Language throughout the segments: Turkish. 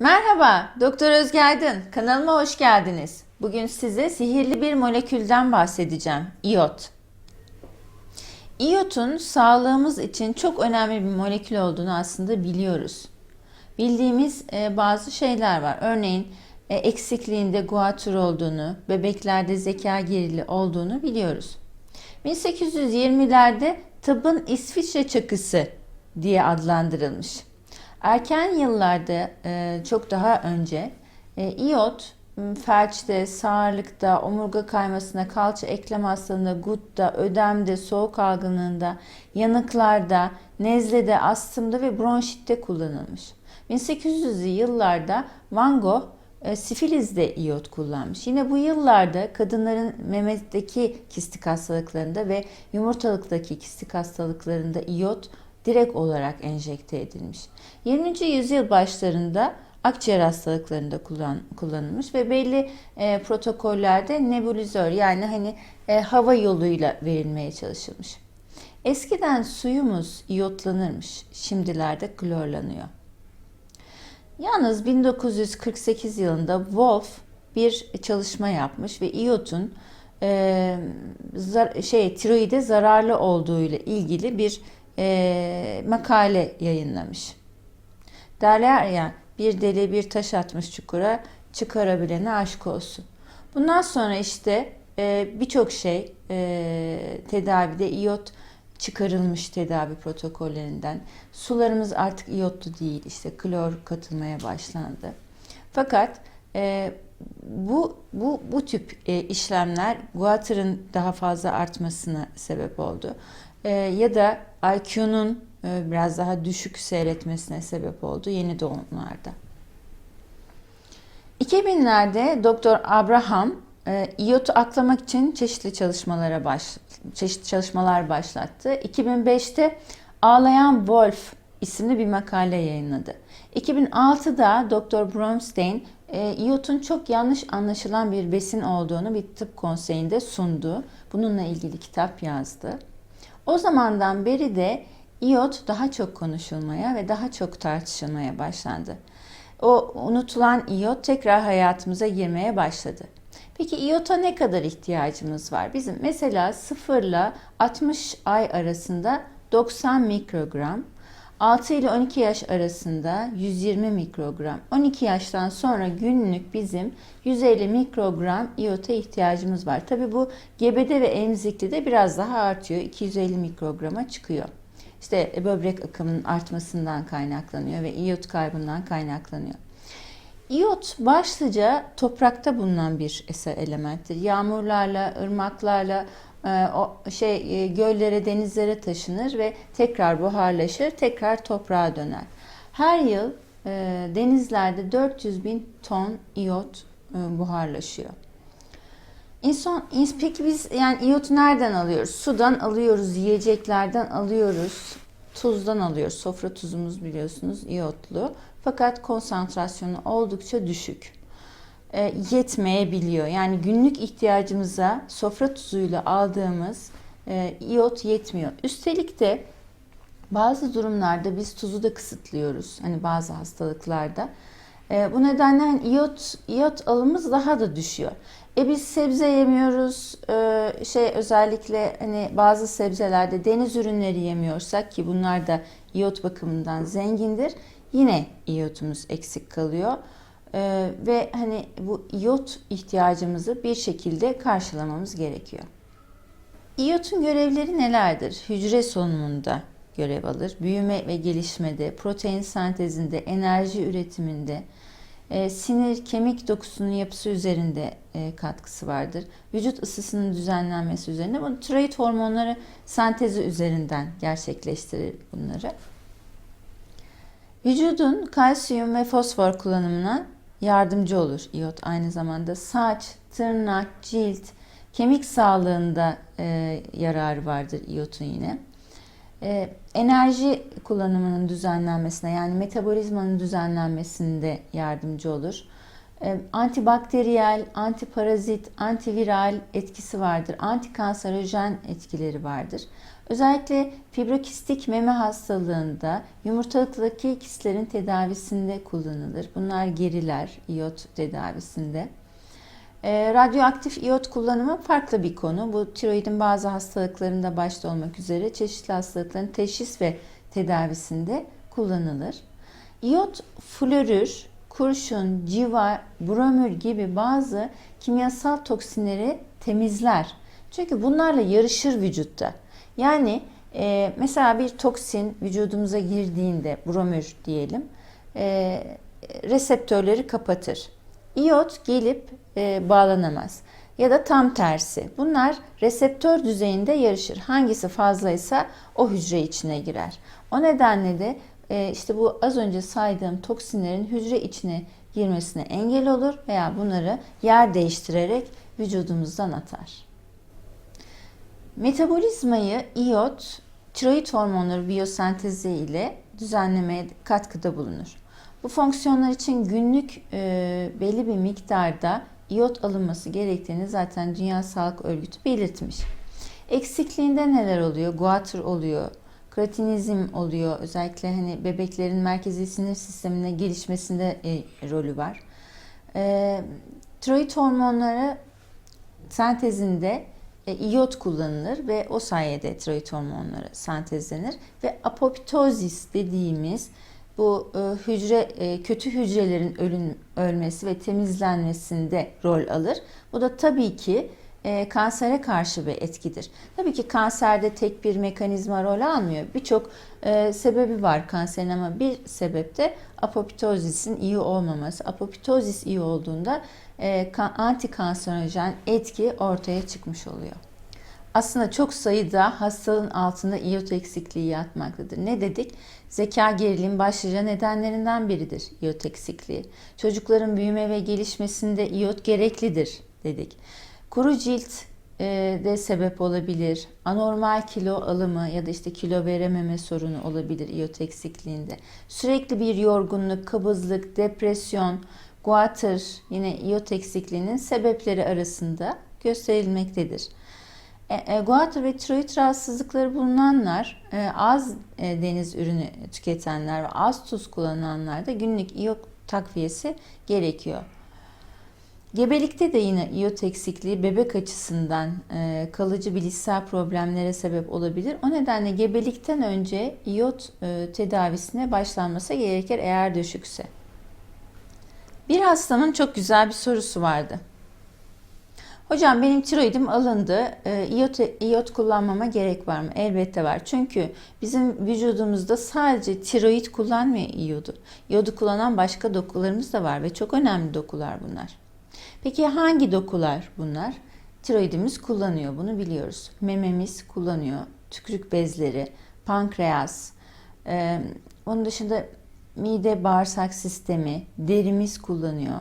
Merhaba, Doktor Özge Aydın. Kanalıma hoş geldiniz. Bugün size sihirli bir molekülden bahsedeceğim. İyot. İyotun sağlığımız için çok önemli bir molekül olduğunu aslında biliyoruz. Bildiğimiz e, bazı şeyler var. Örneğin e, eksikliğinde guatr olduğunu, bebeklerde zeka gerili olduğunu biliyoruz. 1820'lerde tıbbın İsviçre çakısı diye adlandırılmış. Erken yıllarda e, çok daha önce e, iyot m, felçte, sağırlıkta, omurga kaymasında, kalça eklem hastalığında, gutta, ödemde, soğuk algınlığında, yanıklarda, nezlede, astımda ve bronşitte kullanılmış. 1800'lü yıllarda Van Gogh e, sifilizde iyot kullanmış. Yine bu yıllarda kadınların memetteki kistik hastalıklarında ve yumurtalıktaki kistik hastalıklarında iyot direkt olarak enjekte edilmiş. 20. yüzyıl başlarında akciğer hastalıklarında kullan, kullanılmış ve belli e, protokollerde nebulizör yani hani e, hava yoluyla verilmeye çalışılmış. Eskiden suyumuz iyotlanırmış, şimdilerde klorlanıyor. Yalnız 1948 yılında Wolf bir çalışma yapmış ve iyotun e, zar, şey tiroide zararlı olduğu ile ilgili bir e, makale yayınlamış. Derler ya bir deli bir taş atmış çukura çıkarabilene aşk olsun. Bundan sonra işte e, birçok şey e, tedavide iyot çıkarılmış tedavi protokollerinden. Sularımız artık iyotlu değil işte klor katılmaya başlandı. Fakat e, bu bu bu tip e, işlemler guatrın daha fazla artmasına sebep oldu. E, ya da IQ'nun e, biraz daha düşük seyretmesine sebep oldu yeni doğumlarda. 2000'lerde Doktor Abraham e, iyotu aklamak için çeşitli çalışmalara baş, çeşitli çalışmalar başlattı. 2005'te Ağlayan Wolf isimli bir makale yayınladı. 2006'da Doktor Bromstein e, iyotun çok yanlış anlaşılan bir besin olduğunu bir tıp konseyinde sundu. Bununla ilgili kitap yazdı. O zamandan beri de iyot daha çok konuşulmaya ve daha çok tartışılmaya başlandı. O unutulan iyot tekrar hayatımıza girmeye başladı. Peki iyota ne kadar ihtiyacımız var? Bizim mesela 0 ile 60 ay arasında 90 mikrogram, 6 ile 12 yaş arasında 120 mikrogram, 12 yaştan sonra günlük bizim 150 mikrogram iyota ihtiyacımız var. Tabi bu gebede ve emzikli de biraz daha artıyor. 250 mikrograma çıkıyor. İşte böbrek akımının artmasından kaynaklanıyor ve iyot kaybından kaynaklanıyor. İyot başlıca toprakta bulunan bir eser elementtir. Yağmurlarla, ırmaklarla, o şey e, göllere, denizlere taşınır ve tekrar buharlaşır, tekrar toprağa döner. Her yıl e, denizlerde 400 bin ton iyot buharlaşıyor. İnsan, peki biz yani iyotu nereden alıyoruz? Sudan alıyoruz, yiyeceklerden alıyoruz, tuzdan alıyoruz. Sofra tuzumuz biliyorsunuz iyotlu. Fakat konsantrasyonu oldukça düşük. E, yetmeyebiliyor. Yani günlük ihtiyacımıza sofra tuzuyla aldığımız e, iyot yetmiyor. Üstelik de bazı durumlarda biz tuzu da kısıtlıyoruz. Hani bazı hastalıklarda. E, bu nedenle hani iyot, iyot alımımız daha da düşüyor. E biz sebze yemiyoruz. E, şey özellikle hani bazı sebzelerde deniz ürünleri yemiyorsak ki bunlar da iyot bakımından zengindir. Yine iyotumuz eksik kalıyor. Ee, ve hani bu iyot ihtiyacımızı bir şekilde karşılamamız gerekiyor. İyotun görevleri nelerdir? Hücre solunumunda görev alır. Büyüme ve gelişmede, protein sentezinde, enerji üretiminde, e, sinir, kemik dokusunun yapısı üzerinde e, katkısı vardır. Vücut ısısının düzenlenmesi üzerinde. Bu tiroid hormonları sentezi üzerinden gerçekleştirir bunları. Vücudun kalsiyum ve fosfor kullanımına yardımcı olur iyot. Aynı zamanda saç, tırnak, cilt, kemik sağlığında e, yararı vardır iyotun yine. E, enerji kullanımının düzenlenmesine yani metabolizmanın düzenlenmesinde yardımcı olur. E, antibakteriyel, antiparazit, antiviral etkisi vardır. Antikanserojen etkileri vardır. Özellikle fibrokistik meme hastalığında yumurtalıktaki kistlerin tedavisinde kullanılır. Bunlar geriler iyot tedavisinde. E, radyoaktif iyot kullanımı farklı bir konu. Bu tiroidin bazı hastalıklarında başta olmak üzere çeşitli hastalıkların teşhis ve tedavisinde kullanılır. İyot florür, kurşun, civa, bromür gibi bazı kimyasal toksinleri temizler. Çünkü bunlarla yarışır vücutta. Yani e, mesela bir toksin vücudumuza girdiğinde bromür diyelim e, reseptörleri kapatır. İyot gelip e, bağlanamaz. Ya da tam tersi. Bunlar reseptör düzeyinde yarışır. Hangisi fazlaysa o hücre içine girer. O nedenle de e, işte bu az önce saydığım toksinlerin hücre içine girmesine engel olur veya bunları yer değiştirerek vücudumuzdan atar. Metabolizmayı iyot, tiroid hormonları biyosentezi ile düzenlemeye katkıda bulunur. Bu fonksiyonlar için günlük e, belli bir miktarda iyot alınması gerektiğini zaten Dünya Sağlık Örgütü belirtmiş. Eksikliğinde neler oluyor? Guatr oluyor, kreatinizm oluyor. Özellikle hani bebeklerin merkezi sinir sistemine gelişmesinde e, rolü var. E, tiroid hormonları sentezinde e, iyot kullanılır ve o sayede tiroid hormonları sentezlenir ve apoptozis dediğimiz bu e, hücre e, kötü hücrelerin ölün, ölmesi ve temizlenmesinde rol alır. Bu da tabii ki e, kansere karşı bir etkidir. Tabii ki kanserde tek bir mekanizma rol almıyor. Birçok e, sebebi var kanserin ama bir sebep de apoptozisin iyi olmaması. Apoptozis iyi olduğunda e, antikanserojen etki ortaya çıkmış oluyor. Aslında çok sayıda hastalığın altında iyot eksikliği yatmaktadır. Ne dedik? Zeka gerilim başlıca nedenlerinden biridir iyot eksikliği. Çocukların büyüme ve gelişmesinde iyot gereklidir dedik. Kuru cilt e, de sebep olabilir. Anormal kilo alımı ya da işte kilo verememe sorunu olabilir iyot eksikliğinde. Sürekli bir yorgunluk, kabızlık, depresyon, guatr yine iyot eksikliğinin sebepleri arasında gösterilmektedir. E, e, guatr ve tiroid rahatsızlıkları bulunanlar, e, az deniz ürünü tüketenler ve az tuz kullananlarda günlük iyot takviyesi gerekiyor. Gebelikte de yine iyot eksikliği bebek açısından e, kalıcı bilişsel problemlere sebep olabilir. O nedenle gebelikten önce iyot e, tedavisine başlanması gerekir eğer düşükse. Bir hastanın çok güzel bir sorusu vardı. Hocam benim tiroidim alındı. E, iyot, iyot kullanmama gerek var mı? Elbette var. Çünkü bizim vücudumuzda sadece tiroid kullanmıyor iyodu. İyodu kullanan başka dokularımız da var ve çok önemli dokular bunlar. Peki hangi dokular bunlar? Tiroidimiz kullanıyor bunu biliyoruz. Mememiz kullanıyor. Tükürük bezleri, pankreas, e, onun dışında mide bağırsak sistemi, derimiz kullanıyor.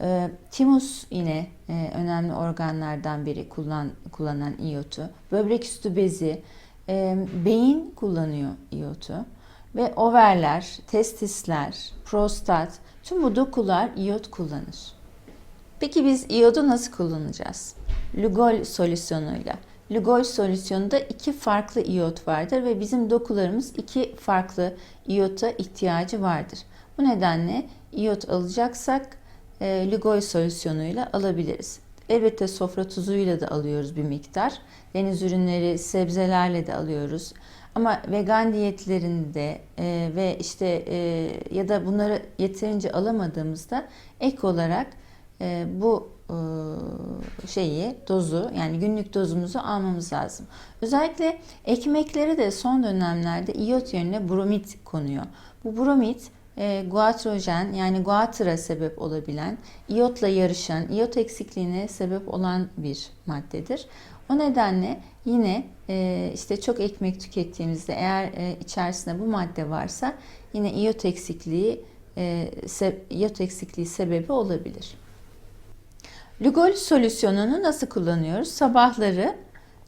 E, timus yine e, önemli organlardan biri kullan, kullanan iyotu. Böbrek üstü bezi, e, beyin kullanıyor iyotu. Ve overler, testisler, prostat, tüm bu dokular iyot kullanır. Peki biz iyodu nasıl kullanacağız? Lugol solüsyonuyla. Lugol solüsyonunda iki farklı iyot vardır ve bizim dokularımız iki farklı iyota ihtiyacı vardır. Bu nedenle iyot alacaksak e, Lugol solüsyonuyla alabiliriz. Elbette sofra tuzuyla da alıyoruz bir miktar. Deniz ürünleri, sebzelerle de alıyoruz. Ama vegan diyetlerinde e, ve işte e, ya da bunları yeterince alamadığımızda ek olarak e, bu e, şeyi, dozu yani günlük dozumuzu almamız lazım. Özellikle ekmeklere de son dönemlerde iyot yönüne bromit konuyor. Bu bromit e, guatrojen yani guatra sebep olabilen, iyotla yarışan, iyot eksikliğine sebep olan bir maddedir. O nedenle yine e, işte çok ekmek tükettiğimizde eğer e, içerisinde bu madde varsa yine iyot eksikliği e, se, iyot eksikliği sebebi olabilir. Lugol solüsyonunu nasıl kullanıyoruz? Sabahları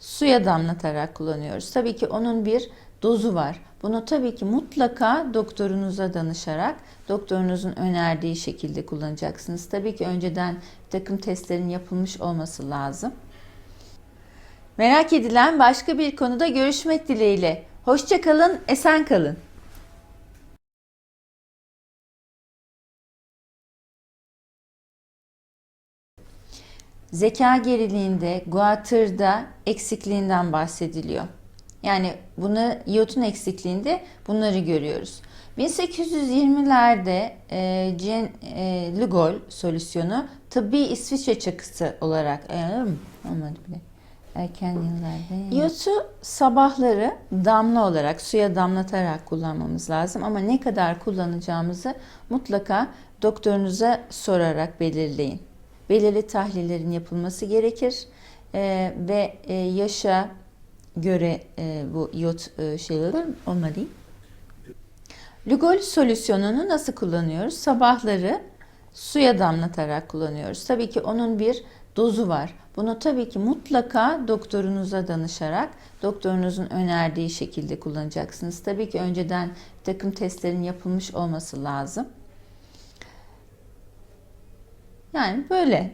suya damlatarak kullanıyoruz. Tabii ki onun bir dozu var. Bunu tabii ki mutlaka doktorunuza danışarak doktorunuzun önerdiği şekilde kullanacaksınız. Tabii ki önceden bir takım testlerin yapılmış olması lazım. Merak edilen başka bir konuda görüşmek dileğiyle. Hoşça kalın, esen kalın. Zeka geriliğinde, guatırda eksikliğinden bahsediliyor. Yani bunu iyotun eksikliğinde bunları görüyoruz. 1820'lerde e, Jean e, Lugol solüsyonu tıbbi İsviçre çakısı olarak e, olmadı bile. Erken yıllarda. İyotu sabahları damla olarak suya damlatarak kullanmamız lazım ama ne kadar kullanacağımızı mutlaka doktorunuza sorarak belirleyin. Belirli tahlillerin yapılması gerekir E, ve e, yaşa göre e, bu iyot e, şeyleri olmadı. Lugol solüsyonunu nasıl kullanıyoruz? Sabahları suya damlatarak kullanıyoruz. Tabii ki onun bir dozu var. Bunu tabii ki mutlaka doktorunuza danışarak doktorunuzun önerdiği şekilde kullanacaksınız. Tabii ki önceden takım testlerin yapılmış olması lazım. Yani böyle